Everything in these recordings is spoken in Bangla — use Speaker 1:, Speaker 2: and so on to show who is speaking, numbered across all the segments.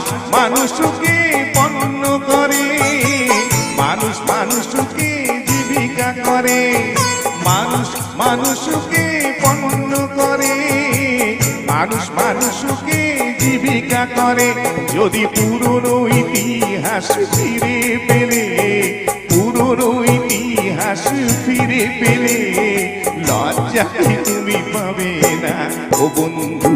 Speaker 1: মানুষ মানুষকে পণ্য করে। মানুষ মানুষকে জীবিকা করে। মানুষ মানুষকে পণ্য করে। মানুষ মানুষকে জীবিকা করে। যদি পুরনো ইতিহাস ফিরে পেলে, পুরনো ইতিহাস ফিরে পেলে লজ্জা তুমি পাবে না? ও বন্ধু,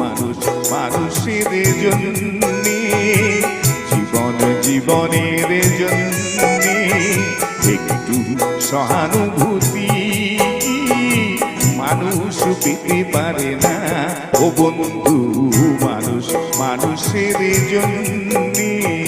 Speaker 1: মানুষ, মানুষের জন্যে, জীবন জীবনের জন্যে একটু সহানুভূতি মানুষ পেতে পারে না। ও বন্ধু, মানুষ, মানুষের জন্যে